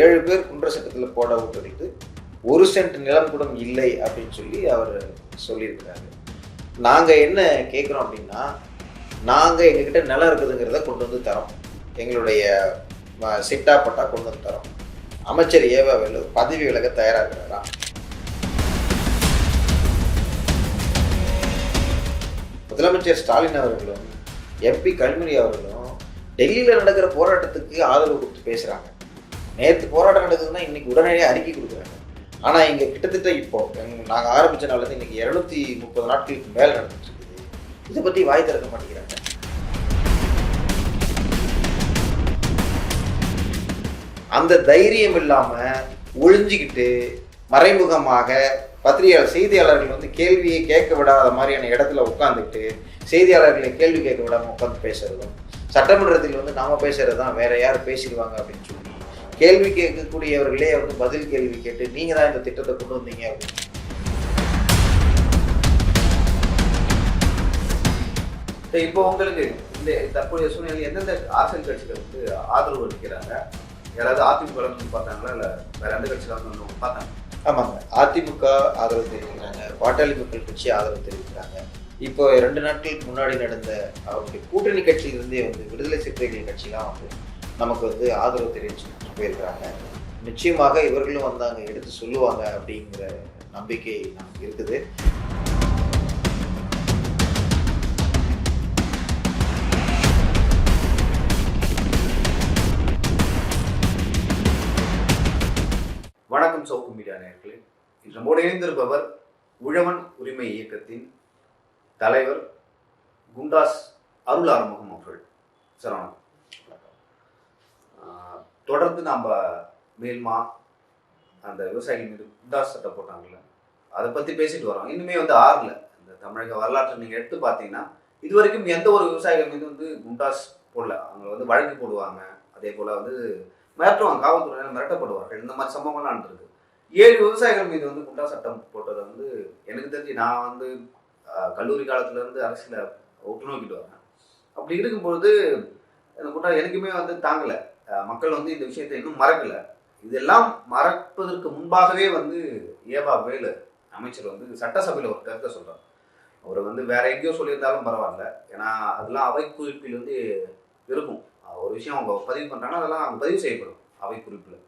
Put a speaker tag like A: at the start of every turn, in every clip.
A: ஏழு பேர் குன்ற சட்டத்தில் போட விட்டுறது ஒரு சென்ட் நிலம் கூட இல்லை அப்படின்னு சொல்லி அவர் சொல்லியிருக்கிறாரு. நாங்கள் என்ன கேட்குறோம் அப்படின்னா நாங்கள் எங்ககிட்ட நிலம் இருக்குதுங்கிறத கொண்டு வந்து தரோம். எங்களுடைய சிட்டா பட்டா கொண்டு வந்து தரோம். அமைச்சர் ஏவாவேலு பதவி விலக தயாராகிறாரா? முதலமைச்சர் ஸ்டாலின் அவர்களும் எம்பி கல்முனி அவர்களும் டெல்லியில் நடக்கிற போராட்டத்துக்கு ஆதரவு கொடுத்து பேசுகிறாங்க நேற்று போராட்டம் நடக்குதுன்னா இன்னைக்கு உடனடியாக அறிக்கை கொடுக்குறாங்க. ஆனால் இங்கே கிட்டத்தட்ட இப்போ நாங்கள் ஆரம்பித்த நாள்லேருந்து இன்னைக்கு இரநூத்தி முப்பது நாட்களுக்கு மேலே நடந்துட்டு இருக்குது. இதை பற்றி வாய் திறக்க மாட்டேங்கிறாங்க. அந்த தைரியம் இல்லாமல் ஒழிஞ்சிக்கிட்டு மறைமுகமாக பத்திரிகையாளர் செய்தியாளர்கள் வந்து கேள்வியை கேட்க விடாத மாதிரியான இடத்துல உட்காந்துக்கிட்டு செய்தியாளர்களை கேள்வி கேட்க விடாம உட்காந்து பேசுறதும் சட்டமன்றத்தில் வந்து நாம் பேசுகிறது தான் வேற யார் பேசிடுவாங்க அப்படின்னு சொல்லி கேள்வி கேட்கக்கூடியவர்களே வந்து பதில் கேள்வி கேட்டு நீங்க தான் இந்த திட்டத்தை கொண்டு வந்தீங்க அப்படின்னு.
B: இப்போ உங்களுக்கு இந்த தற்போதைய சூழ்நிலையில் எந்தெந்த அரசியல் கட்சிகள் வந்து ஆதரவு அளிக்கிறாங்க? யாராவது அதிமுக பார்த்தாங்களா? இல்ல வேற எந்த கட்சியில வந்து பார்த்தாங்க?
A: ஆமாங்க. அதிமுக ஆதரவு தெரிவிக்கிறாங்க. பாட்டாளி மக்கள் கட்சி ஆதரவு தெரிவிக்கிறாங்க. இப்போ ரெண்டு நாட்களுக்கு முன்னாடி நடந்த அவருடைய கூட்டணி கட்சியிலிருந்தே வந்து விடுதலை சிறுத்தைகள் கட்சிலாம் வந்து நமக்கு வந்து ஆதரவு தெரிவிச்சு போயிருக்கிறாங்க. நிச்சயமாக இவர்களும் வந்து அங்கே எடுத்து சொல்லுவாங்க அப்படிங்கிற நம்பிக்கை நமக்கு இருக்குது.
B: வணக்கம் சோப்பு மீடியா நேர்களே இன்று நம்மோடு இணைந்திருப்பவர் உழவன் உரிமை இயக்கத்தின் தலைவர் குண்டாஸ் அருள் ஆறுமுகம் அவர்கள். சார் வணக்கம். தொடர்ந்து நம்ம மேல்மா அந்த விவசாயிகள் மீது குண்டாஸ் சட்டம் போட்டாங்கல்ல அதை பற்றி பேசிட்டு வரோம். இன்னுமே வந்து ஆறல. இந்த தமிழக வரலாற்றை நீங்கள் எடுத்து பார்த்தீங்கன்னா இது வரைக்கும் எந்த ஒரு விவசாயிகள் மீது வந்து குண்டாஸ் போடல. அவங்க வந்து வழக்கு போடுவாங்க. அதே போல் வந்து மிரட்டுவாங்க. காவல்துறையினர் மிரட்டப்படுவார்கள். இந்த மாதிரி சம்பவங்கள்லாம் நடந்திருக்கு. ஏழு விவசாயிகள் மீது வந்து குண்டா சட்டம் போட்டதை வந்து எனக்கு தெரிஞ்சு நான் வந்து கல்லூரி காலத்துலேருந்து அரசியலை ஒட்டு நோக்கிட்டு வரேன். அப்படி இருக்கும்பொழுது அந்த குண்டா எனக்குமே வந்து தாங்கலை. மக்கள் வந்து இந்த விஷயத்தை இன்னும் மறக்கல. இதெல்லாம் மறப்பதற்கு முன்பாகவே வந்து ஏவா வேலு அமைச்சர் வந்து சட்டசபையில் ஒரு கருத்தை சொல்கிறார் அவர் வந்து வேற எங்கேயோ சொல்லியிருந்தாலும் பரவாயில்ல. ஏன்னா அதெல்லாம் அவை குறிப்பில் வந்து இருக்கும் ஒரு விஷயம் அவங்க பதிவு பண்ணுறாங்கன்னா அதெல்லாம் பதிவு செய்யப்படும் அவை குறிப்பில்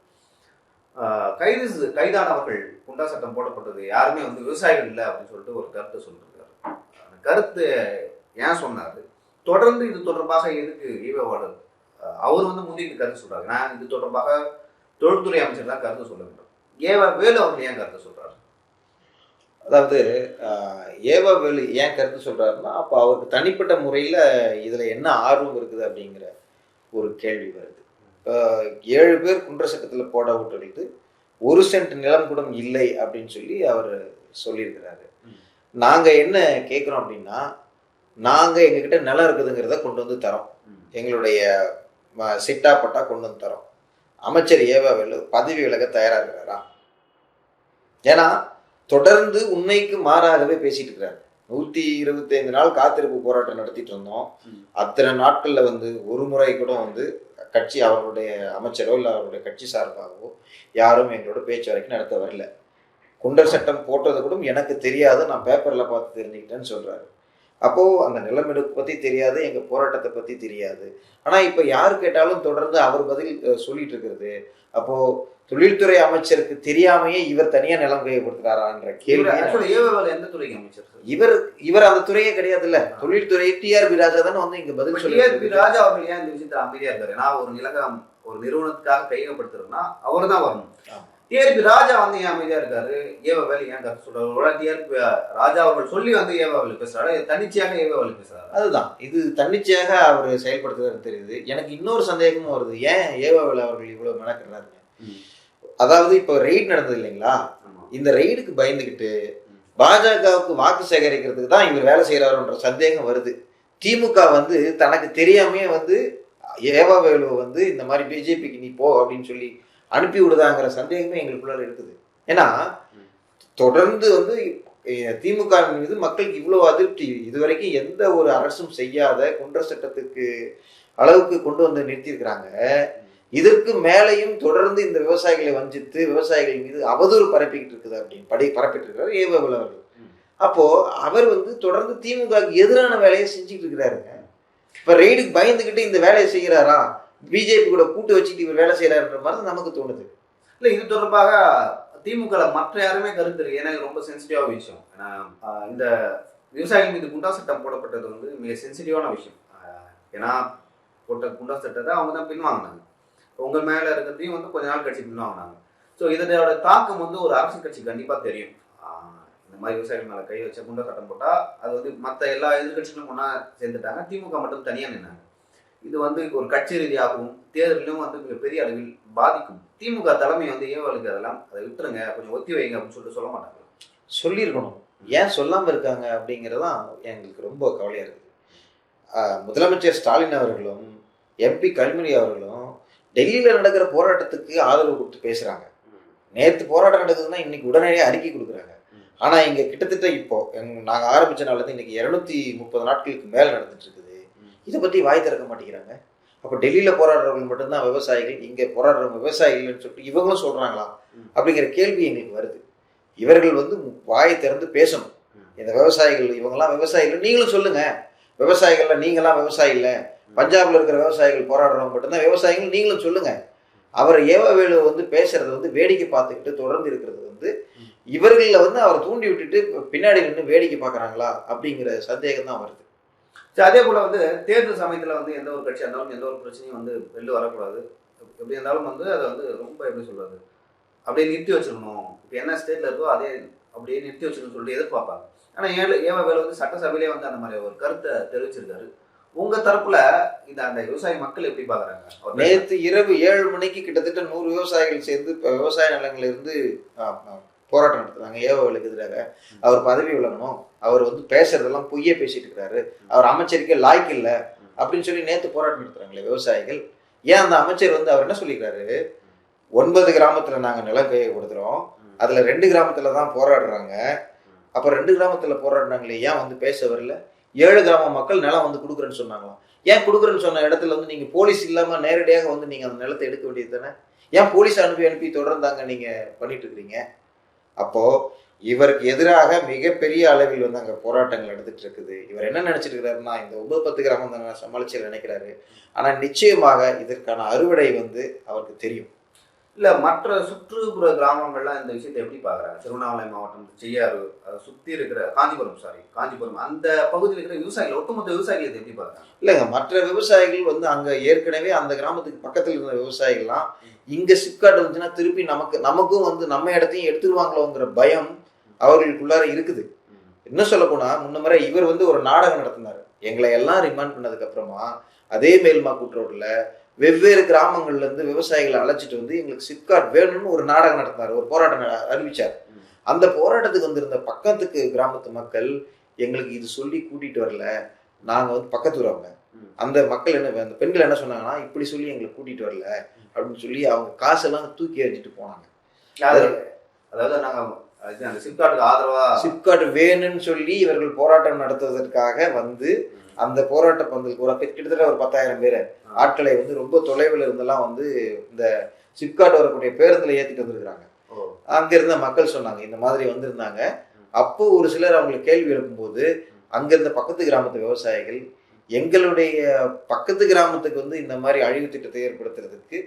B: கைது கைதானவர்கள் குண்டா சட்டம் போடப்பட்டது யாருமே வந்து விவசாயிகள் இல்லை அப்படின்னு சொல்லிட்டு ஒரு கருத்தை சொல்லியிருக்காரு அந்த கருத்து ஏன் சொன்னார்? தொடர்ந்து இது தொடர்பாக எதுக்கு ஈவேவாளர் அவர் வந்து முந்தைய கருத்து சொல்றாரு. நான் இது தொடர்பாக தொழில்துறை அமைச்சர் தான் கருத்து சொல்ல வேண்டும். ஏவ வேலு அவர்கள் ஏன் கருத்து சொல்றாரு?
A: அதாவது ஏவா வேலு ஏன் கருத்து சொல்றாருன்னா அப்போ அவருக்கு தனிப்பட்ட முறையில் இதில் என்ன ஆர்வம் இருக்குது அப்படிங்கிற ஒரு கேள்வி வருது. ஆஹ், ஏழு பேர் குன்ற சட்டத்தில் போட விட்டுறது ஒரு சென்ட் நிலம் கூட இல்லை அப்படின்னு சொல்லி அவர் சொல்லியிருக்கிறாரு. நாங்கள் என்ன கேட்குறோம் அப்படின்னா நாங்கள் எங்ககிட்ட நிலம் இருக்குதுங்கிறத கொண்டு வந்து தரோம். எங்களுடைய சிட்டா பட்டா கொண்டு வந்து தரோம். அமைச்சர் ஏவா வேலு பதவி விலக தயாராகிறாரா? ஏன்னா தொடர்ந்து உண்மைக்கு மாறாகவே பேசிட்டு இருக்கிறாரு நூத்தி இருபத்தைந்து நாள் காத்திருப்பு போராட்டம் நடத்திட்டு இருந்தோம். அத்தனை நாட்கள்ல வந்து ஒரு முறை கூட வந்து கட்சி அவருடைய அமைச்சரோ இல்லை அவருடைய கட்சி சார்பாகவோ யாரும் எங்களோட பேச்சு வரைக்கும் நடத்த வரல. குண்டர் சட்டம் போட்டது கூட எனக்கு தெரியாது. நான் பேப்பர்ல பார்த்து தெரிஞ்சுக்கிட்டேன்னு சொல்றாரு. அப்போ அந்த நிலமெடுப்பு பத்தி தெரியாது எங்க போராட்டத்தை பத்தி தெரியாது. ஆனா இப்ப யார் கேட்டாலும் தொடர்ந்து அவர் பதில் சொல்லிட்டு இருக்கிறது. அப்போ தொழில்துறை அமைச்சருக்கு தெரியாமையே இவர் தனியா நிலம் கையப்படுத்துறாரான்ற கேள்வி
B: எந்த துறைக்கு அமைச்சர் சார்?
A: இவர் இவர் அந்த துறையே கிடையாது இல்ல தொழில்துறை டிஆர்பி ராஜா தானே வந்து இங்க பதில் சொல்லி
B: ராஜா அவர்கள் ஏன் இந்த விஷயத்துல அமைதியா இருக்காரு ஏன்னா ஒரு நிலகம் ஒரு நிறுவனத்துக்காக கையகப்படுத்துறதுன்னா அவர் தான் வரணும். டிஆர்பி ராஜா வந்து ஏன் அமைதியா இருக்காரு? ஏவ வேலை ஏன் கருத்து சொல்றாரு? டிஆர்பி ராஜா அவர்கள் சொல்லி வந்து ஏவ வேலை பேசுறாரு? தனிச்சையாக ஏவ வேலை பேசுறாரு?
A: அதுதான். இது தன்னிச்சையாக அவர் செயல்படுத்துறது தெரியுது. எனக்கு இன்னொரு சந்தேகமும் வருது. ஏன் ஏவாவில் அவர்கள் இவ்வளவு மெனக்கிறாருங்க அதாவது இப்போ ரெய்ட் நடந்தது இல்லைங்களா. இந்த ரெய்டுக்கு பயந்துகிட்டு பாஜகவுக்கு வாக்கு சேகரிக்கிறதுக்கு தான் இவர் வேலை செய்யறாருன்ற சந்தேகம் வருது. திமுக வந்து தனக்கு தெரியாமையே வந்து ஏவா வேலுவை வந்து இந்த மாதிரி பிஜேபிக்கு நீ போ அப்படின்னு சொல்லி அனுப்பி விடுதாங்கிற சந்தேகமே எங்களுக்குள்ளால இருக்குது. ஏன்னா தொடர்ந்து வந்து திமுக மீது மக்களுக்கு இவ்வளவு அதிருப்தி இதுவரைக்கும் எந்த ஒரு அரசும் செய்யாத குன்ற சட்டத்துக்கு அளவுக்கு கொண்டு வந்து நிறுத்தியிருக்கிறாங்க. இதற்கு மேலையும் தொடர்ந்து இந்த விவசாயிகளை வஞ்சித்து விவசாயிகள் மீது அவதூறு பரப்பிக்கிட்டு இருக்குது அப்படின்னு படி பரப்பிட்டு இருக்கிறார் ஏவல் அவர்கள். அப்போ அவர் வந்து தொடர்ந்து திமுகவுக்கு எதிரான வேலையை செஞ்சுட்டு இருக்கிறாருங்க. இப்ப ரெய்டுக்கு பயந்துகிட்டு இந்த வேலையை செய்கிறாரா? பிஜேபி கூட கூட்டு வச்சுட்டு இவர் வேலை செய்யறாருன்ற மாதிரி தான் நமக்கு தோணுது.
B: இல்லை இது தொடர்பாக திமுக மற்ற யாருமே கருத்து இருக்கு ஏன்னா ரொம்ப சென்சிட்டிவான விஷயம். ஏன்னா இந்த விவசாயிகள் மீது குண்டா சட்டம் போடப்பட்டது வந்து மிக சென்சிட்டிவான விஷயம். ஏன்னா போட்ட குண்டா சட்டத்தை அவங்க தான் பின்வாங்கினாங்க உங்கள் மேலே இருக்கிறதையும் வந்து கொஞ்ச நாள் கழிச்சு பின்வாங்கினாங்க ஸோ இதனோட தாக்கம் வந்து ஒரு அரசியல் கட்சி கண்டிப்பாக தெரியும். இந்த மாதிரி விவசாயிகள் மேலே கை வச்ச குண்டா சட்டம் போட்டால் அது வந்து மற்ற எல்லா எதிர்கட்சிகளும் ஒன்றா சேர்ந்துட்டாங்க. திமுக மட்டும் தனியாக நின்னாங்க. இது வந்து ஒரு கட்சி ரீதியாகவும் தேர்தலிலும் வந்து மிகப்பெரிய அளவில் பாதிக்கும். திமுக தலைமை வந்து ஏவலுக்கு அதெல்லாம். அதை விட்டுருங்க. கொஞ்சம் ஒத்தி வைங்க அப்படின்னு சொல்லிட்டு சொல்ல மாட்டாங்க.
A: சொல்லியிருக்கணும். ஏன் சொல்லாம இருக்காங்க அப்படிங்கிறதான் எங்களுக்கு ரொம்ப கவலையா இருக்குது. முதலமைச்சர் ஸ்டாலின் அவர்களும் எம்பி கல்முனி அவர்களும் டெல்லியில நடக்கிற போராட்டத்துக்கு ஆதரவு கொடுத்து பேசுறாங்க. நேத்து போராட்டம் நடக்குதுன்னா இன்னைக்கு உடனடியாக அறிக்கை கொடுக்குறாங்க.
B: ம்.
A: ஆனா இங்க கிட்டத்தட்ட இப்போ எங்க- நாங்க ஆரம்பிச்ச நாள்ல இருந்து இன்னைக்கு இருநூத்தி முப்பது நாட்களுக்கு மேல நடந்துட்டு இருக்குது. இதை பத்தி வாய் திறக்க மாட்டேங்கிறாங்க. அப்போ டெல்லியில போராடுறவங்க மட்டும்தான் விவசாயிகள் இங்க போராடுறவங்க விவசாயிகள்னு சொல்லிட்டு இவங்களும் சொல்றாங்களா?
B: ம்.
A: அப்படிங்கிற கேள்வி எங்களுக்கு வருது. இவர்கள் வந்து வாயை திறந்து பேசணும். இந்த விவசாயிகள் இவங்கெல்லாம் விவசாயிகள் நீங்களும் சொல்லுங்க. விவசாயிகள்ல நீங்களாம் விவசாயி இல்ல. பஞ்சாப்ல இருக்கிற விவசாயிகள் போராடுறவங்க மட்டும்தான் விவசாயிகள் நீங்களும் சொல்லுங்க. அவர் ஏவவேலு வந்து பேசுறது வந்து வேடிக்கை பார்த்துக்கிட்டு தொடர்ந்து இருக்கிறது வந்து. இவர்களில் வந்து அவர் தூண்டி விட்டுட்டு பின்னாடி நின்று வேடிக்கை பார்க்கறாங்களா? அப்படிங்கிற சந்தேகம் தான் வருது.
B: அதே போல வந்து தேர்தல் சமயத்துல வந்து எந்த ஒரு கட்சியா இருந்தாலும் எந்த ஒரு பிரச்சனையும் வந்து வெளில வரக்கூடாது. எப்படி இருந்தாலும் வந்து அதை வந்து ரொம்ப எப்படி சொல்றது அப்படியே நிறுத்தி வச்சிடணும் இப்போ என்ன ஸ்டேட்ல இருக்கோ அதே அப்படியே நிறுத்தி வச்சிடணும்னு சொல்லிட்டு எதிர்பார்ப்பாங்க. ஆனா ஏழு ஏவ வேலை வந்து சட்டசபையிலே வந்து அந்த மாதிரி ஒரு கருத்தை தெரிவிச்சிருக்காரு. உங்க தரப்புல இந்த அந்த விவசாய மக்கள் எப்படி பாக்குறாங்க? பேசுறது?
A: நேற்று இரவு ஏழு மணிக்கு கிட்டத்தட்ட நூறு விவசாயிகள் சேர்ந்து இப்ப விவசாய நிலங்கள்ல இருந்து போராட்டம் நடத்துறாங்க. ஏவலுக்கு எதிராக. அவர் பதவி விலகணும். அவர் வந்து பேசுறதெல்லாம் பொய்யே பேசிட்டு இருக்கிறாரு அவர் அமைச்சருக்கே லாய்க்கு இல்ல. அப்படின்னு சொல்லி நேத்து போராட்டம் நடத்துறாங்களே விவசாயிகள். ஏன் அந்த அமைச்சர் வந்து அவர் என்ன சொல்லிக்கிறாரு? ஒன்பது கிராமத்துல நாங்க நிலம் கையை கொடுத்துறோம் அதுல ரெண்டு கிராமத்துல தான் போராடுறாங்க. அப்ப ரெண்டு கிராமத்துல போராடுறாங்களே ஏன் வந்து பேச வரல? ஏழு கிராம மக்கள் நிலம் வந்து கொடுக்குறேன்னு சொன்னாங்களாம். ஏன் கொடுக்குறேன்னு சொன்ன இடத்துல வந்து நீங்க போலீஸ் இல்லாம நேரடியாக வந்து நீங்க அந்த நிலத்தை எடுக்க வேண்டியது தானே? ஏன் போலீஸ் அனுப்பி அனுப்பி தொடர்ந்தாங்க நீங்க பண்ணிட்டு இருக்கிறீங்க அப்போ இவருக்கு எதிராக மிகப்பெரிய அளவில் வந்து அங்க போராட்டங்கள் நடந்துட்டு இருக்குது இவர் என்ன நினைச்சிட்டு இருக்கிறாருன்னா இந்த ஒன்பது பத்து கிராமம் தான் சமாளிச்சு நினைக்கிறாரு. ஆனா நிச்சயமாக இதற்கான அறுவடை வந்து அவருக்கு தெரியும்.
B: இல்ல மற்ற சுற்றுப்புற கிராமங்கள்லாம் இந்த விஷயத்தை எப்படி பாக்குறாங்க திருவண்ணாமலை மாவட்டம் செய்யாறு அதை சுத்தி இருக்கிற காஞ்சிபுரம் சாரி காஞ்சிபுரம். அந்த பகுதியில் இருக்கிற விவசாயிகள் ஒட்டுமொத்த விவசாயிகள் இதை எப்படி பாக்குறாங்க
A: இல்லைங்க மற்ற விவசாயிகள் வந்து அங்க ஏற்கனவே அந்த கிராமத்துக்கு பக்கத்துல இருந்த விவசாயிகள்லாம் இங்க சிப்காட் வந்துச்சுன்னா திருப்பி நமக்கு நமக்கும் வந்து நம்ம இடத்தையும் எடுத்துருவாங்களோங்கிற பயம் அவர்களுக்குள்ளார இருக்குது. என்ன சொல்ல போனா முன்ன முறை இவர் வந்து ஒரு நாடகம் நடத்தினாரு. எங்களை எல்லாம் ரிமாண்ட் பண்ணதுக்கு அப்புறமா அதே மேல்மா கூட்டுறவுல வெவ்வேறு கிராமங்கள்ல இருந்து விவசாயிகளை அழைச்சிட்டு வந்து எங்களுக்கு சிப்காட் வேணும்னு ஒரு நாடகம் நடத்தினார். ஒரு போராட்டம் அறிவிச்சார். அந்த போராட்டத்துக்கு வந்திருந்த பக்கத்துக்கு கிராமத்து மக்கள் எங்களுக்கு இது சொல்லி கூட்டிட்டு வரல. நாங்க வந்து பக்கத்து ஊரவங்க
B: ம்.
A: அந்த மக்கள் என்ன அந்த பெண்கள் என்ன சொன்னாங்கன்னா இப்படி சொல்லி எங்களை கூட்டிட்டு வரல. அப்படின்னு சொல்லி அவங்க காசெல்லாம் தூக்கி எறிஞ்சிட்டு போனாங்க.
B: அதாவது அதாவது நாங்க அது அந்த சிப்காட்டுக்கு ஆதரவா
A: சிப்காட் வேணும்னு சொல்லி இவர்கள் போராட்டம் நடத்துவதற்காக வந்து அந்த போராட்ட பந்தலுக்கு ஒரு கிட்டத்தட்ட ஒரு பத்தாயிரம் பேர் ஆட்களை வந்து ரொம்ப தொலைவில் இருந்தெல்லாம் வந்து இந்த சிப்காட் வரக்கூடிய பேருந்துல ஏத்திட்டு வந்திருக்கிறாங்க. அங்க இருந்த மக்கள் சொன்னாங்க இந்த மாதிரி வந்திருந்தாங்க. அப்போ ஒரு சிலர் அவங்களுக்கு கேள்வி எழுப்பும்போது அங்க இருந்த பக்கத்து கிராமத்து விவசாயிகள் எங்களுடைய பக்கத்து கிராமத்துக்கு வந்து இந்த மாதிரி அழிவு திட்டத்தை ஏற்படுத்துறதுக்கு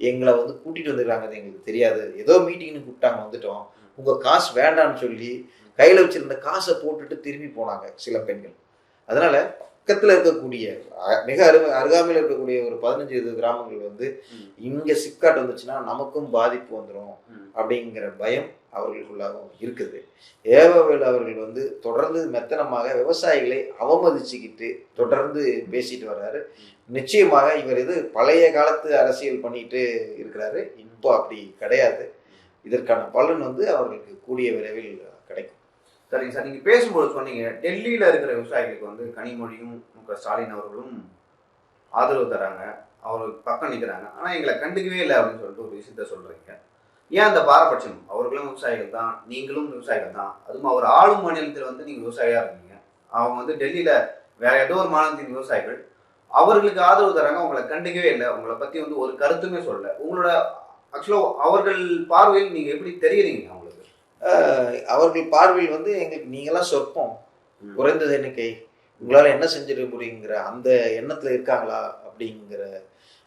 A: எங்களை வந்து கூட்டிட்டு வந்துருக்காங்க எங்களுக்கு தெரியாது. ஏதோ மீட்டிங்னு கூப்பிட்டாங்க வந்துட்டோம். உங்க காசு வேண்டாம்னு சொல்லி கையில வச்சிருந்த காசை போட்டுட்டு திரும்பி போனாங்க சில பெண்கள். அதனால பக்கத்துல இருக்கக்கூடிய மிக அரு அருகாமையில் இருக்கக்கூடிய ஒரு பதினஞ்சு இருபது கிராமங்கள் வந்து. இங்க சிப்காட் வந்துச்சுன்னா நமக்கும் பாதிப்பு வந்துடும். அப்படிங்கிற பயம் அவர்களுக்குள்ளாகவும் இருக்குது. ஏவவேல் அவர்கள் வந்து தொடர்ந்து மெத்தனமாக விவசாயிகளை அவமதிச்சுக்கிட்டு தொடர்ந்து பேசிட்டு வர்றாரு. நிச்சயமாக இவர் இது பழைய காலத்து அரசியல் பண்ணிட்டு இருக்கிறாரு. இப்போ அப்படி கிடையாது. இதற்கான பலன் வந்து அவர்களுக்கு கூடிய விரைவில் கிடைக்கும்.
B: சரிங்க சார் நீங்கள் பேசும்போது சொன்னீங்க டெல்லியில் இருக்கிற விவசாயிகளுக்கு வந்து கனிமொழியும் மு க ஸ்டாலின் அவர்களும் ஆதரவு தராங்க அவருக்கு பக்கம் நிற்கிறாங்க ஆனால் எங்களை கண்டுக்கவே இல்லை அப்படின்னு சொல்லிட்டு ஒரு விஷயத்த சொல்கிறீங்க ஏன் அந்த பாரபட்சம்? அவர்களும் விவசாயிகள் தான் நீங்களும் விவசாயிகள் தான். அதுவும் அவர் ஆளும் மாநிலத்தில் வந்து நீங்கள் விவசாயியாக இருக்கீங்க. அவங்க வந்து டெல்லியில் வேற ஏதோ ஒரு மாநிலத்தின் விவசாயிகள். அவர்களுக்கு ஆதரவு தராங்க உங்களை கண்டுக்கவே இல்லை. உங்களை பற்றி வந்து ஒரு கருத்துமே சொல்லலை. உங்களோட ஆக்சுவலா அவர்கள் பார்வையில் நீங்க எப்படி தெரியுறீங்க அவங்களுக்கு?
A: அவர்கள் பார்வையில் வந்து எங்களுக்கு நீங்களாம் சொற்பம். குறைந்தது எண்ணிக்கை உங்களால் என்ன செஞ்சிட முடியுங்கிற அந்த எண்ணத்தில் இருக்காங்களா? அப்படிங்கிற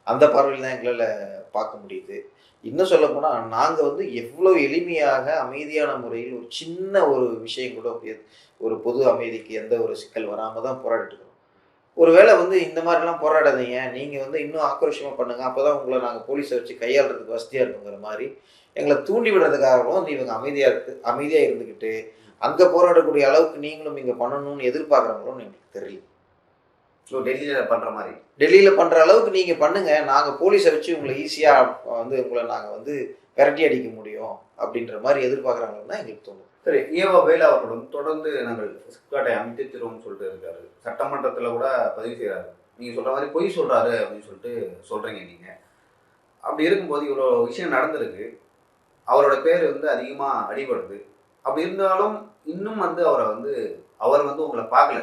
A: அந்த பார்வையில் தான் எங்களால் பார்க்க முடியுது. இன்னும் சொல்ல போனால் நாங்கள் வந்து எவ்வளோ எளிமையாக அமைதியான முறையில் ஒரு சின்ன ஒரு விஷயம் கூட ஒரு பொது அமைதிக்கு எந்த ஒரு சிக்கல் வராமல் தான் போராடிட்டு ஒருவேளை வந்து இந்த மாதிரிலாம் போராடாதீங்க. நீங்கள் வந்து இன்னும் ஆக்ரோஷமாக பண்ணுங்க. அப்போ தான் உங்களை நாங்கள் போலீஸை வச்சு கையாளுறதுக்கு வசதியாக இருக்குங்கிற மாதிரி எங்களை தூண்டி விடுறதுக்காகவும் வந்து இவங்க அமைதியாக இருக்கு அமைதியாக இருந்துக்கிட்டு அங்கே போராடக்கூடிய அளவுக்கு நீங்களும் இங்கே பண்ணணும்னு எதிர்பார்க்குறவங்களும் எங்களுக்கு தெரியல.
B: ஸோ டெல்லியில பண்ற மாதிரி.
A: டெல்லியில் பண்ணுற அளவுக்கு நீங்கள் பண்ணுங்க. நாங்கள் போலீஸை வச்சு உங்களை ஈஸியாக வந்து உங்களை நாங்கள் வந்து விரட்டி அடிக்க முடியும் அப்படின்ற மாதிரி எதிர்பார்க்குறாங்கன்னு தான் எங்களுக்கு தோணுது.
B: சரி ஏவா வேலு அவர்களும் தொடர்ந்து நாங்கள் சிப்காட்டை அமைத்திருவோம்னு சொல்லிட்டு இருக்காரு. சட்டமன்றத்தில் கூட பதிவு செய்கிறாரு நீங்கள் சொல்கிற மாதிரி பொய் சொல்கிறாரு அப்படின்னு சொல்லிட்டு சொல்கிறீங்க நீங்கள் அப்படி இருக்கும்போது இவ்வளோ விஷயம் நடந்திருக்கு. அவரோட பேர் வந்து அதிகமாக அடிபடுது. அப்படி இருந்தாலும் இன்னும் வந்து அவரை வந்து அவர் வந்து உங்களை பார்க்கல.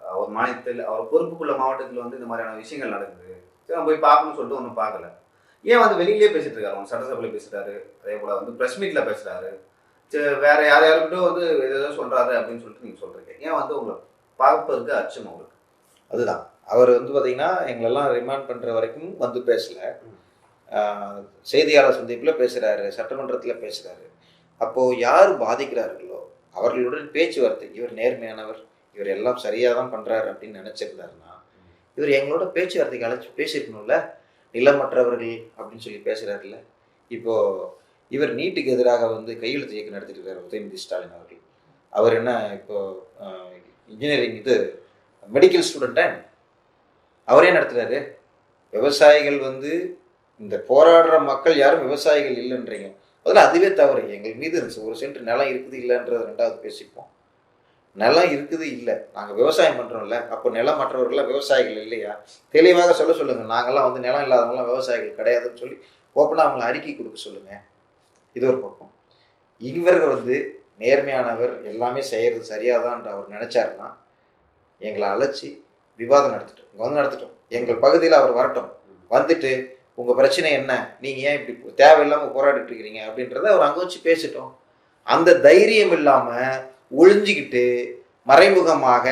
B: அவர் மாநிலத்தில் அவர் பொறுப்புக்குள்ள மாவட்டத்தில் வந்து இந்த மாதிரியான விஷயங்கள் நடக்குது. சரி நான் போய் பார்க்கணும்னு சொல்லிட்டு ஒன்றும் பார்க்கல. ஏன் வந்து வெளியிலேயே பேசிட்டு இருக்காரு? அவங்க சட்டசபையில் பேசுகிறாரு அதே போல் வந்து ப்ரெஸ் மீட்டில் பேசுகிறாரு வேற யார் யாருக்கிட்டும் வந்து ஏதோ சொல்றாரு அப்படின்னு சொல்லிட்டு நீங்க சொல்றீங்க. ஏன் வந்து உங்களை பார்ப்பதற்கு அச்சம் உங்களுக்கு?
A: அதுதான். அவர் வந்து பார்த்தீங்கன்னா எங்களெல்லாம் ரிமாண்ட் பண்ணுற வரைக்கும் வந்து பேசல. செய்தியாளர் சந்திப்பில் பேசுகிறாரு சட்டமன்றத்தில் பேசுகிறாரு அப்போது யார் பாதிக்கிறார்களோ அவர்களுடன் பேச்சுவார்த்தை இவர் நேர்மையானவர் இவர் எல்லாம் சரியாக தான் பண்ணுறாரு அப்படின்னு நினச்சிருந்தாருன்னா இவர் எங்களோட பேச்சுவார்த்தைக்கு அழைச்சி பேசியிருக்கணும்ல நிலமற்றவர்கள் அப்படின்னு சொல்லி பேசுகிறாருல்ல இப்போது இவர் நீட்டுக்கு எதிராக வந்து கையெழுத்து இயக்கம் நடத்திட்டு இருக்காரு உதயநிதி ஸ்டாலின் அவர்கள். அவர் என்ன இப்போ இன்ஜினியரிங் இது மெடிக்கல் ஸ்டூடெண்ட்டா அவரே நடத்துறாரு. விவசாயிகள் வந்து இந்த போராடுற மக்கள் யாரும் விவசாயிகள் இல்லைன்றீங்க. அதில் அதுவே தவறு. எங்கள் மீது ஒரு சென்ட் நிலம் இருக்குது இல்லைன்றத ரெண்டாவது பேசிப்போம். நிலம் இருக்குது இல்லை. நாங்கள் விவசாயம் பண்ணுறோம்ல அப்போ நிலம் மற்றவர்கள்லாம் விவசாயிகள் இல்லையா? தெளிவாக சொல்ல சொல்லுங்கள் நாங்கள்லாம் வந்து நிலம் இல்லாதவங்களாம் விவசாயிகள் கிடையாதுன்னு சொல்லி ஓப்பனாக அவங்கள அறிக்கை கொடுக்க சொல்லுங்கள் இது ஒரு பக்கம். இவர் வந்து நேர்மையானவர் எல்லாமே செய்கிறது சரியாதான்ற அவர் நினச்சாருன்னா எங்களை அழைச்சி விவாதம் நடத்திட்டோம். இங்கே வந்து நடத்திட்டோம். எங்கள் பகுதியில் அவர் வரட்டும். வந்துட்டு உங்கள் பிரச்சனை என்ன? நீங்கள் ஏன் இப்படி தேவையில்லாமல் போராடிட்டு இருக்கிறீங்க? அப்படின்றத அவர் அங்கே வச்சு பேசிட்டோம். அந்த தைரியம் இல்லாமல் ஒழிஞ்சிக்கிட்டு மறைமுகமாக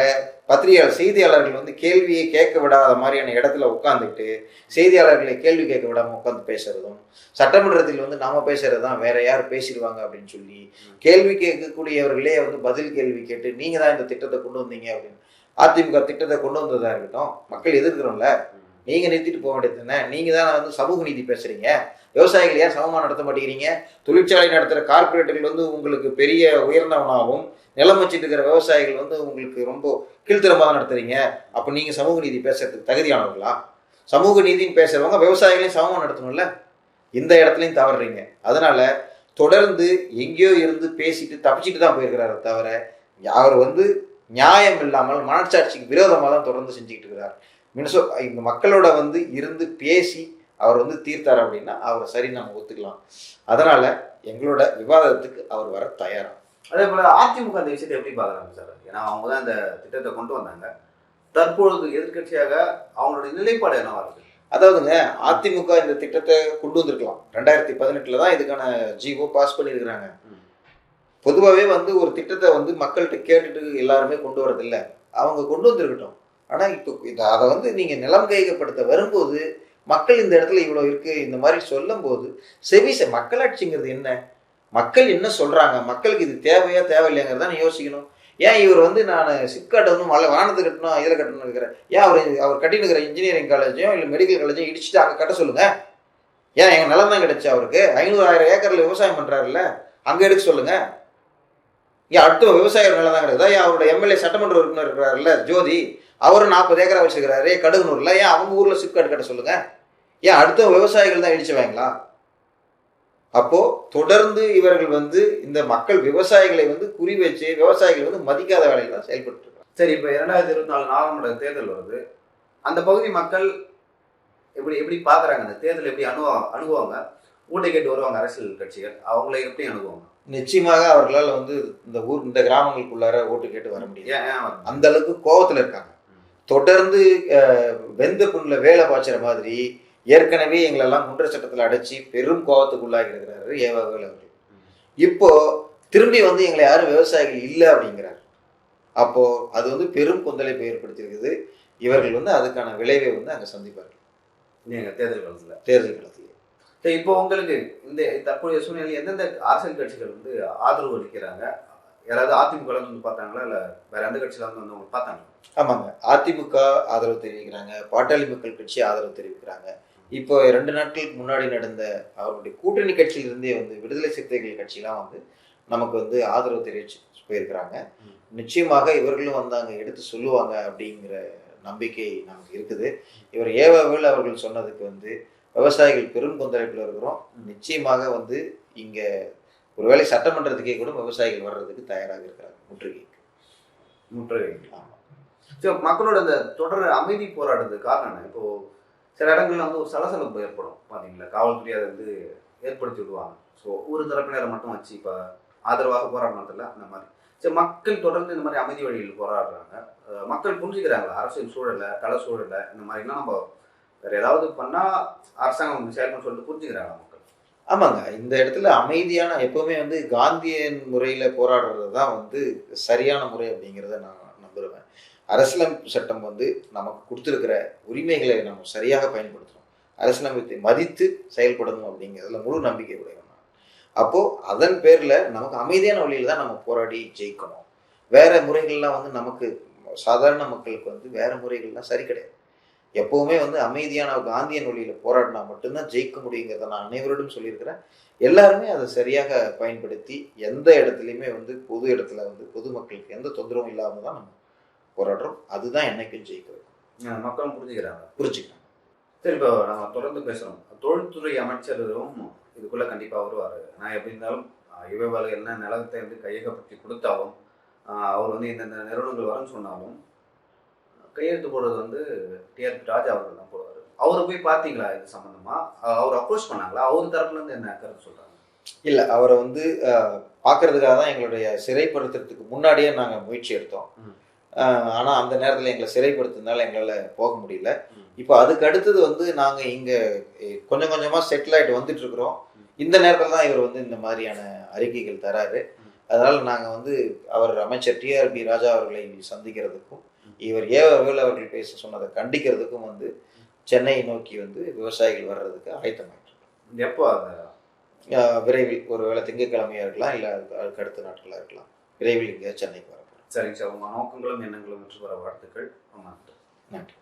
A: பத்திரிகையாளர் செய்தியாளர்கள் வந்து கேள்வியை கேட்க விடாத மாதிரியான இடத்துல உட்காந்துக்கிட்டு செய்தியாளர்களை கேள்வி கேட்க விடாமல் உட்காந்து பேசுறதும் சட்டமன்றத்தில் வந்து நாம பேசுறது தான் வேற யார் பேசிடுவாங்க அப்படின்னு சொல்லி கேள்வி கேட்கக்கூடியவர்களே வந்து பதில் கேள்வி கேட்டு நீங்க தான் இந்த திட்டத்தை கொண்டு வந்தீங்க அப்படின்னு அதிமுக திட்டத்தை கொண்டு வந்ததா இருக்கட்டும் மக்கள் எதிர்க்கிறோம்ல. நீங்கள் நிறுத்திட்டு போக வேண்டியது தானே? நீங்கள் தான் வந்து சமூக நீதி பேசுகிறீங்க விவசாயிகள் ஏன் சமமாக நடத்த மாட்டேங்கிறீங்க? தொழிற்சாலை நடத்துகிற கார்பரேட்டுகள் வந்து உங்களுக்கு பெரிய உயர்ந்தவனாகவும் நிலம் வச்சுட்டு இருக்கிற விவசாயிகள் வந்து உங்களுக்கு ரொம்ப கீழ்த்தரமாக தான் நடத்துறீங்க. அப்போ நீங்கள் சமூக நீதி பேசுறதுக்கு தகுதியானவங்களா? சமூக நீதின்னு பேசுகிறவங்க விவசாயிகளையும் சமமாக நடத்தணும்ல? இந்த இடத்துலையும் தவறுறீங்க. அதனால தொடர்ந்து எங்கேயோ இருந்து பேசிட்டு தப்பிச்சிட்டு தான் போயிருக்கிறாரு தவிர அவர் வந்து நியாயம் இல்லாமல் மனச்சாட்சிக்கு விரோதமாக தான் தொடர்ந்து செஞ்சுக்கிட்டு இருக்கிறார். மின்சோ இந்த மக்களோட வந்து இருந்து பேசி அவர் வந்து தீர்த்தார் அப்படின்னா அவரை சரி நம்ம ஒத்துக்கலாம். அதனால எங்களோட விவாதத்துக்கு அவர் வர தயாரா?
B: அதே போல அதிமுக அந்த விஷயத்தை எப்படி பாக்குறாங்க சார்? ஏன்னா அவங்க தான் இந்த திட்டத்தை கொண்டு வந்தாங்க. தற்பொழுது எதிர்க்கட்சியாக அவங்களுடைய நிலைப்பாடு என்னவா இருக்கு?
A: அதாவதுங்க அதிமுக இந்த திட்டத்தை கொண்டு வந்திருக்கலாம். ரெண்டாயிரத்தி பதினெட்டுல தான் இதுக்கான ஜிஓ பாஸ் பண்ணியிருக்கிறாங்க. பொதுவாகவே வந்து ஒரு திட்டத்தை வந்து மக்கள்கிட்ட கேட்டுட்டு எல்லாருமே கொண்டு வரதில்ல. அவங்க கொண்டு வந்திருக்கட்டும். ஆனால் இப்போ இதை அதை வந்து நீங்கள் நிலம் கையகப்படுத்த வரும்போது மக்கள் இந்த இடத்துல இவ்வளோ இருக்குது இந்த மாதிரி சொல்லும்போது செவிச மக்களாட்சிங்கிறது என்ன? மக்கள் என்ன சொல்கிறாங்க மக்களுக்கு இது தேவையா தேவையில்லைங்கிறத நீ யோசிக்கணும். ஏன் இவர் வந்து நான் சிப்காட்டை வந்து மலை வானத்து கட்டணும் இதில் கட்டணும் இருக்கிறேன் ஏன் அவர் அவர் கட்டினுக்கிற இன்ஜினியரிங் காலேஜையும் இல்லை மெடிக்கல் காலேஜையும் இடிச்சுட்டு அங்கே கட்ட சொல்லுங்கள் ஏன் எங்கள் நிலம் தான் கிடச்சி அவருக்கு? ஐநூறு ஆயிரம் ஏக்கரில் விவசாயம் பண்ணுறாருல்ல அங்கே எடுக்க சொல்லுங்கள் ஏன் அடுத்த விவசாய நிலம் தான் கிடைக்குதா? ஏன் அவரோட எம்எல்ஏ சட்டமன்ற உறுப்பினர் இருக்கிறாருல்ல ஜோதி? அவரும் நாற்பது ஏக்கரா வச்சிருக்கிறாரு. கடுகுனூர்ல ஏன் அவங்க ஊர்ல சிப்காட் கட்ட சொல்லுங்க? ஏன் அடுத்த விவசாயிகள் தான் இடிச்சுவாங்களா? அப்போ தொடர்ந்து இவர்கள் வந்து இந்த மக்கள் விவசாயிகளை வந்து குறி வச்சு விவசாயிகளை வந்து மதிக்காத வேலையில தான் செயல்பட்டு
B: சரி இப்போ இரண்டாயிரத்தி இருபத்தி நாலு நாடாளுமன்ற தேர்தல் வருது. அந்த பகுதி மக்கள் எப்படி எப்படி பாக்குறாங்க? அந்த தேர்தல் எப்படி அணுவா அணுகுவாங்க? ஊட்டை கேட்டு வருவாங்க அரசியல் கட்சிகள். அவங்கள எப்படி அணுகுவாங்க?
A: நிச்சயமாக அவர்களால் வந்து இந்த ஊர் இந்த கிராமங்களுக்குள்ளார ஓட்டு கேட்டு வர முடியாது.
B: வரணும்?
A: அந்த அளவுக்கு கோவத்துல இருக்காங்க. தொடர்ந்து வெந்த புண்ணில் வேலை பாய்ச்சுற மாதிரி ஏற்கனவே எங்களெல்லாம் குண்டர் சட்டத்தில் அடைச்சி பெரும் கோபத்துக்குள்ளாகி இருக்கிறாரு ஏவாவேல் அவர்கள். இப்போ திரும்பி வந்து எங்களை யாரும் விவசாயிகள் இல்லை அப்படிங்கிறார். அப்போ அது வந்து பெரும் கொந்தளிப்பை ஏற்படுத்தியிருக்குது. இவர்கள் வந்து அதுக்கான விளைவை வந்து அங்கே சந்திப்பார்கள்.
B: தேர்தல் காலத்துல
A: தேர்தல் காலத்தில்
B: இப்போ உங்களுக்கு இந்த தற்போதைய சூழ்நிலையில் எந்தெந்த அரசியல் கட்சிகள் வந்து ஆதரவு அளிக்கிறாங்க? யாராவது அதிமுக வந்து பார்த்தாங்களா? இல்ல வேற எந்த கட்சியில வந்து வந்து பார்த்தாங்க?
A: ஆமாங்க. அதிமுக ஆதரவு தெரிவிக்கிறாங்க. பாட்டாளி மக்கள் கட்சி ஆதரவு தெரிவிக்கிறாங்க. இப்போ ரெண்டு நாட்களுக்கு முன்னாடி நடந்த அவருடைய கூட்டணி கட்சியிலிருந்தே வந்து விடுதலை சிறுத்தைகள் கட்சிலாம் வந்து நமக்கு வந்து ஆதரவு தெரிவிச்சு போயிருக்கிறாங்க. நிச்சயமாக இவர்களும் வந்து அங்கே எடுத்து சொல்லுவாங்க அப்படிங்கிற நம்பிக்கை நமக்கு இருக்குது. இவர் ஏவாவில் அவர்கள் சொன்னதுக்கு வந்து விவசாயிகள் பெரும் கொந்தளிப்பில் இருக்கிறோம். நிச்சயமாக வந்து இங்கே ஒருவேளை சட்டமன்றத்துக்கே கூட விவசாயிகள் வர்றதுக்கு தயாராக இருக்கிறாங்க. முற்றுகைக்கு
B: முற்றுகை
A: ஆமா.
B: சரி, மக்களோட இந்த தொடர் அமைதி போராட்டத்துக்கு காரணம் என்ன? இப்போ சில இடங்கள்ல வந்து ஒரு சலசலப்பு ஏற்படும். பாத்தீங்களா? காவல்துறை அதை வந்து ஏற்படுத்தி விடுவாங்க. ஸோ ஒரு தரப்பினரை மட்டும் வச்சு இப்போ ஆதரவாக போராட்டம் நடத்தல அந்த மாதிரி. சரி மக்கள் தொடர்ந்து இந்த மாதிரி அமைதி வழியில் போராடுறாங்க. மக்கள் புரிஞ்சுக்கிறாங்களா? அரசியல் சூழலை கள சூழலை இந்த மாதிரிலாம் நம்ம வேற ஏதாவது பண்ணா அரசாங்கம் செயல்பட சொல்லிட்டு புரிஞ்சுக்கிறாங்களா? மக்கள்
A: ஆமாங்க. இந்த இடத்துல அமைதியான எப்பவுமே வந்து காந்தியன் முறையில் போராடுறது தான் வந்து சரியான முறை அப்படிங்கிறத நான் நம்புகிறேன் அரசியலமைப்பு சட்டம் வந்து நமக்கு கொடுத்துருக்கிற உரிமைகளை நம்ம சரியாக பயன்படுத்தணும் அரசியலமைப்பை மதித்து செயல்படணும் அப்படிங்கிறதுல முழு நம்பிக்கை உடையவன் அப்போது அதன் பேரில் நமக்கு அமைதியான வழியில் தான் நம்ம போராடி ஜெயிக்கணும். வேறு முறைகள்லாம் வந்து நமக்கு சாதாரண மக்களுக்கு வந்து வேறு முறைகள்லாம் சரி கிடையாது. எப்பவுமே வந்து அமைதியான காந்தியன் வழியில் போராடினா மட்டும்தான் ஜெயிக்க முடியுங்கிறத நான் அனைவரிடம் சொல்லியிருக்கிறேன். எல்லாருமே அதை சரியாக பயன்படுத்தி எந்த இடத்துலையுமே வந்து பொது இடத்துல வந்து பொதுமக்களுக்கு எந்த தொந்தரவும் இல்லாமல் தான் நம்ம போராடுறோம். அதுதான் என்னைக்கும் ஜெயிக்கிறது
B: மக்களும் புரிஞ்சுக்கிறாங்க.
A: புரிஞ்சுக்கலாம்
B: சரி இப்போ நம்ம தொடர்ந்து பேசுறோம் தொழில்துறை அமைச்சரும் இதுக்குள்ள கண்டிப்பா வருவாரு. நான் எப்படி இருந்தாலும் ஆஹ் இவைவாறு என்ன நிலத்தை வந்து கையகப்படுத்தி கொடுத்தாலும் அவர் வந்து இந்தந்த நிறுவனங்கள் வரன்னு சொன்னாலும் கையெழுத்து போடுறது வந்து டிஆர்பி ராஜா அவர்கள் தான் போடுவார். அவரை போய் பார்த்தீங்களா இது சம்பந்தமா? ஆஹ் அவர் அப்ரோச் பண்ணாங்களா? அவர் தரப்புல இருந்து என்ன கருத்து சொல்றாங்க?
A: இல்லை அவரை வந்து பார்க்கறதுக்காக தான் எங்களுடைய சிறைப்படுத்துறதுக்கு முன்னாடியே நாங்கள் முயற்சி எடுத்தோம். ஆனால் அந்த நேரத்தில் எங்களை சிறைப்படுத்தினால எங்களால் போக முடியல. இப்போ அதுக்கு அடுத்தது வந்து நாங்கள் இங்கே கொஞ்சம் கொஞ்சமாக செட்டில் ஆகிட்டு வந்துட்டு இருக்கிறோம். இந்த நேரத்தில் தான் இவர் வந்து இந்த மாதிரியான அறிக்கைகள் தராரு. அதனால் நாங்கள் வந்து அவர் அமைச்சர் டிஆர்பி ராஜா அவர்களை சந்திக்கிறதுக்கும் இவர் ஏவர்கள் அவர்கள் பேச சொன்னதை கண்டிக்கிறதுக்கும் வந்து சென்னையை நோக்கி வந்து விவசாயிகள் வர்றதுக்கு ஆயத்தமாயிட்டு.
B: எப்போ
A: விரைவில் ஒருவேளை திங்கட்கிழமையா இருக்கலாம் இல்லை அதுக்கு அடுத்த நாட்களாக இருக்கலாம். விரைவில் இங்கே சென்னைக்கு வரப்போம்
B: சரிங்க சார். உங்க நோக்கங்களும் எண்ணங்களும் வெற்றி பெற வாழ்த்துக்கள். ஆமாம்
A: நன்றி.